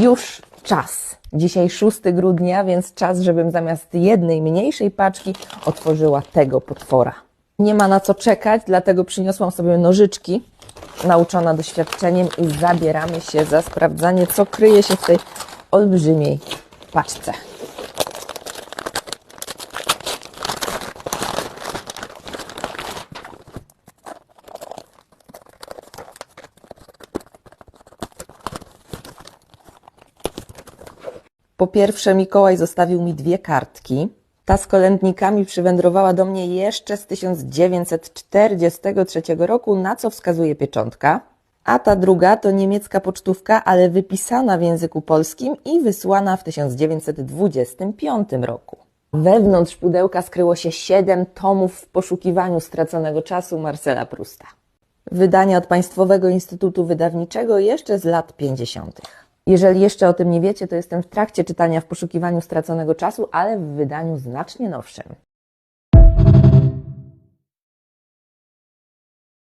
Już czas. Dzisiaj 6 grudnia, więc czas, żebym zamiast jednej mniejszej paczki otworzyła tego potwora. Nie ma na co czekać, dlatego przyniosłam sobie nożyczki, nauczona doświadczeniem i zabieramy się za sprawdzanie, co kryje się w tej olbrzymiej paczce. Po pierwsze, Mikołaj zostawił mi dwie kartki. Ta z kolędnikami przywędrowała do mnie jeszcze z 1943 roku, na co wskazuje pieczątka. A ta druga to niemiecka pocztówka, ale wypisana w języku polskim i wysłana w 1925 roku. Wewnątrz pudełka skryło się siedem tomów w poszukiwaniu straconego czasu Marcela Prusta. Wydania od Państwowego Instytutu Wydawniczego jeszcze z lat 50. Jeżeli jeszcze o tym nie wiecie, to jestem w trakcie czytania w poszukiwaniu straconego czasu, ale w wydaniu znacznie nowszym.